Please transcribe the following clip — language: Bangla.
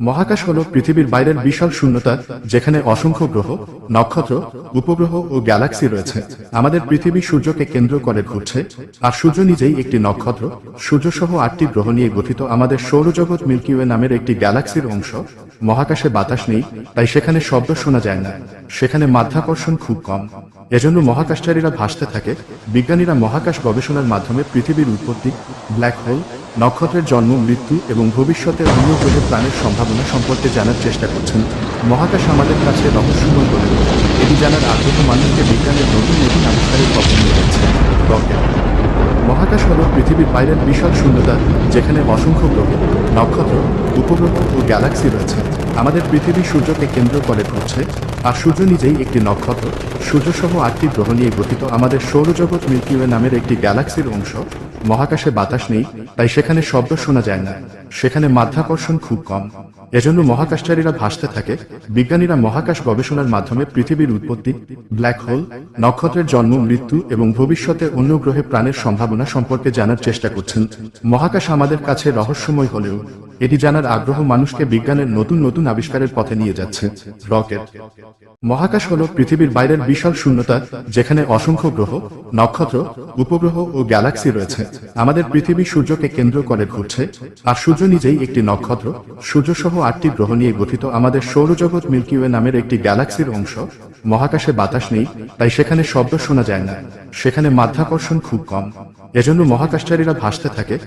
মহাকাশ হল পৃথিবীর বাইরের বিশাল শূন্যতা, যেখানে অসংখ্য গ্রহ, নক্ষত্র, উপগ্রহ ও গ্যালাক্সি রয়েছে। আমাদের পৃথিবী সূর্যকে কেন্দ্র করে ঘুরছে, আর সূর্য নিজেই একটি নক্ষত্র। সূর্যসহ আটটি গ্রহ নিয়ে গঠিত আমাদের সৌরজগৎ মিল্কিওয়ে নামের একটি গ্যালাক্সির অংশ। মহাকাশে বাতাস নেই, তাই সেখানে শব্দ শোনা যায় না। সেখানে মাধ্যাকর্ষণ খুব কম। এজন্য মহাকাশচারীরা ভাসতে থাকে। বিজ্ঞানীরা মহাকাশ গবেষণার মাধ্যমে পৃথিবীর উৎপত্তি ব্ল্যাক হোল নক্ষত্রের জন্ম, মৃত্যু এবং ভবিষ্যতে অন্য গ্রহের প্রাণের সম্ভাবনা সম্পর্কে জানার চেষ্টা করছেন। মহাকাশ আমাদের কাছে রহস্যময় করে এটি জানার আগ্রহ মানুষকে বিজ্ঞানের নতুন নতুন আবিষ্কারের পথে নিয়ে যাচ্ছে। মহাকাশ হল পৃথিবীর বাইরের বিশাল শূন্যতা, যেখানে অসংখ্য গ্রহ, নক্ষত্র, উপগ্রহ ও গ্যালাক্সি রয়েছে। আমাদের পৃথিবী সূর্যকে কেন্দ্র করে ঘুরছে, আর সূর্য নিজেই একটি নক্ষত্র। সূর্যসহ আটটি গ্রহ নিয়ে গঠিত আমাদের সৌরজগৎ মিল্কিওয়ে নামের একটি গ্যালাক্সির অংশ। মহাকাশে বাতাস নেই, তাই সেখানে শব্দ শোনা যায় না। সেখানে মাধ্যাকর্ষণ খুব কম। এজন্য মহাকাশচারীরা ভাসতে থাকে। বিজ্ঞানীরা মহাকাশ গবেষণার মাধ্যমে পৃথিবীর উৎপত্তি, ব্ল্যাক হোল, নক্ষত্রের জন্ম, মৃত্যু এবং ভবিষ্যতে অন্য গ্রহে প্রাণের সম্ভাবনা সম্পর্কে জানার চেষ্টা করছেন। মহাকাশ আমাদের কাছে রহস্যময় হলেও এটি জানার আগ্রহ মানুষকে বিজ্ঞানের নতুন নতুন আবিষ্কারের পথে নিয়ে যাচ্ছে। রকেট। মহাকাশ হল পৃথিবীর বাইরের বিশাল শূন্যতা, যেখানে অসংখ্য গ্রহ, নক্ষত্র, উপগ্রহ ও গ্যালাক্সি রয়েছে। আমাদের পৃথিবী সূর্যকে কেন্দ্র করে ঘুরছে, আর সূর্য নিজেই একটি নক্ষত্র। সূর্যসহ আটটি গ্রহ নিয়ে গঠিত আমাদের সৌরজগৎ মিল্কিওয়ে নামের একটি গ্যালাক্সির অংশ। মহাকাশে বাতাস নেই, তাই সেখানে শব্দ শোনা যায় না। সেখানে মাধ্যাকর্ষণ খুব কম। এজন্য মহাকাশচারীরা ভাসতে থাকে।